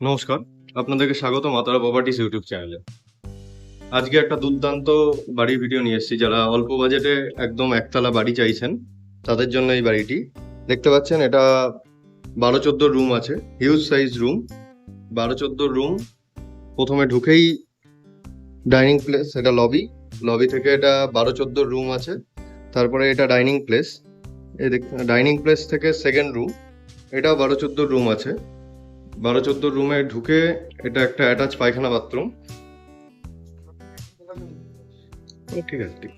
নমস্কার, আপনাদেরকে স্বাগত মাতারা প্রপার্টিস ইউটিউব চ্যানেলে। আজকে একটা দুর্দান্ত বাড়ির ভিডিও নিয়ে এসেছি, যারা অল্প বাজেটে একদম একতলা বাড়ি চাইছেন, তাদের জন্য এই বাড়িটি। দেখতে পাচ্ছেন, এটা বারো চোদ্দ রুম আছে হিউজ সাইজ রুম বারো চোদ্দ রুম, প্রথমে ঢুকেই ডাইনিং প্লেস এটা লবি লবি থেকে এটা বারো চোদ্দ রুম আছে, তারপরে এটা ডাইনিং প্লেস এই ডাইনিং প্লেস থেকে সেকেন্ড রুম এটাও বারো চোদ্দ রুম আছে। বারো চোদ্দ রুমে ঢুকে এটা একটা অ্যাটাচ পায়খানা বাথরুম ঠিক আছে, ঠিক।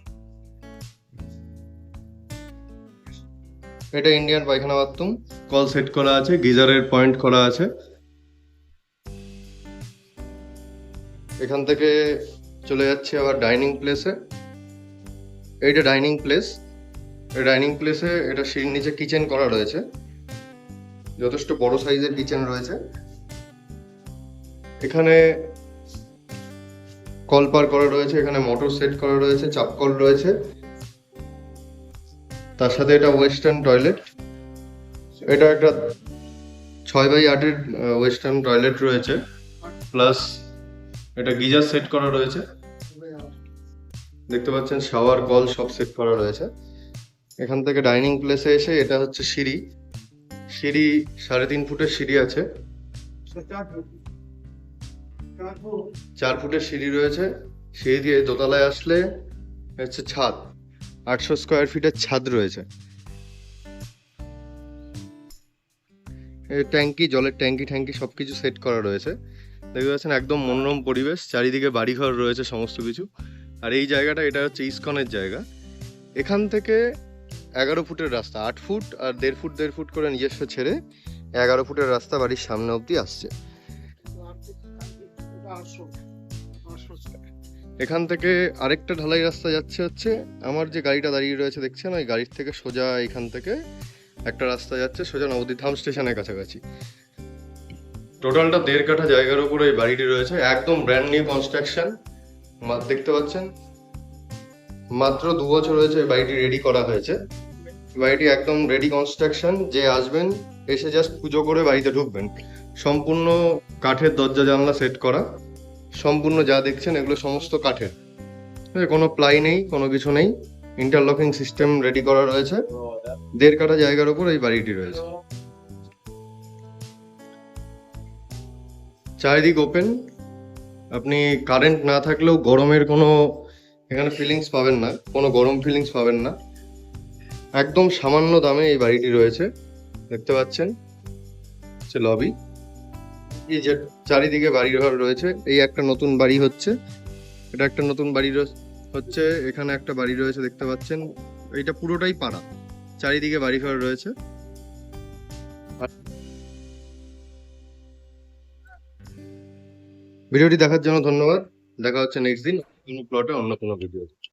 এটা ইন্ডিয়ান পায়খানা বাথরুম কল সেট করা আছে, গিজারের পয়েন্ট করা আছে। এখান থেকে চলে যাচ্ছে আবার ডাইনিং প্লেসে এইটা ডাইনিং প্লেস ডাইনিং প্লেসে এটা সিঁড়ির নিচে কিচেন করা রয়েছে। যথেষ্ট বড় সাইজের কিচেন রয়েছে। এখানে কল পার করা রয়েছে, এখানে মোটর সেট করা রয়েছে চাপ কল রয়েছে। তার সাথে এটা ওয়েস্টার্ন টয়লেট। এটা একটা ছয় বাই আটের ওয়েস্টার্ন টয়লেট রয়েছে। প্লাস এটা গিজার সেট করা রয়েছে। দেখতে পাচ্ছেন, শাওয়ার, কল সব সেট করা রয়েছে। এখান থেকে ডাইনিং প্লেসে এসে এটা হচ্ছে সিঁড়ি। সিঁড়ি সাড়ে তিন ফুটের সিঁড়ি আছে। চার ফুটের সিঁড়ি রয়েছে। সিঁড়ি দিয়ে দোতলায় আসলে হচ্ছে ছাদ। আটশো স্কোয়ার ফিটের ছাদ রয়েছে। ট্যাঙ্কি জলের ট্যাঙ্কি ট্যাঙ্কি সব কিছু সেট করা রয়েছে। দেখতে পাচ্ছেন একদম মনোরম পরিবেশ। চারিদিকে বাড়িঘর রয়েছে সমস্ত কিছু। আর এই জায়গাটা এটা হচ্ছে ইস্কনের জায়গা। এখান থেকে এগারো ফুটের রাস্তা, আট ফুট আর দেড় ফুট দেড় ফুট করে নিজস্ব ছেড়ে এগারো ফুটের রাস্তা বাড়ির সামনে অবধি আসছে। এখান থেকে আরেকটা ঢালাই রাস্তা যাচ্ছে হচ্ছে, আমার যে গাড়িটা দাঁড়িয়ে রয়েছে দেখছেন? ওই গাড়ির থেকে সোজা এখান থেকে একটা রাস্তা যাচ্ছে, সোজা নবদ্বীপধাম স্টেশনের কাছাকাছি। টোটালটা দেড় কাঠা জায়গার উপর এই বাড়িটি রয়েছে, একদম ব্র্যান্ড নিউ কনস্ট্রাকশন দেখতে পাচ্ছেন? মাত্র দু বছর হয়েছে বাড়িটি রেডি করা হয়েছে। বাড়িটি একদম রেডি কনস্ট্রাকশন যে আসবেন, এসে জাস্ট পুজো করে বাড়িতে ঢুকবেন। সম্পূর্ণ কাঠের দরজা জানলা সেট করা। সম্পূর্ণ যা দেখছেন, এগুলো সমস্ত কাঠের। কোনো প্লাই নেই, কোনো কিছু নেই। ইন্টারলকিং সিস্টেম রেডি করা রয়েছে। দেড় কাঠা জায়গার উপর এই বাড়িটি রয়েছে। চারিদিক ওপেন আপনি কারেন্ট না থাকলেও গরমের কোনো এখানে ফিলিংস পাবেন না, কোনো গরম ফিলিংস পাবেন না। একদম সামান্য দামে এই বাড়িটি রয়েছে, দেখতে পাচ্ছেন, হচ্ছে লবি এই যে চারিদিকে বাড়ি ঘর রয়েছে, এই একটা নতুন বাড়ি হচ্ছে, এটা একটা নতুন বাড়ি হচ্ছে, এখানে একটা বাড়ি রয়েছে, দেখতে পাচ্ছেন, এইটা পুরোটাই পাড়া, চারিদিকে বাড়ি ঘর রয়েছে। ভিডিওটি দেখার জন্য ধন্যবাদ, দেখা হচ্ছে নেক্সট দিন। কোনো প্লটে অন্য কোনো ভিডিও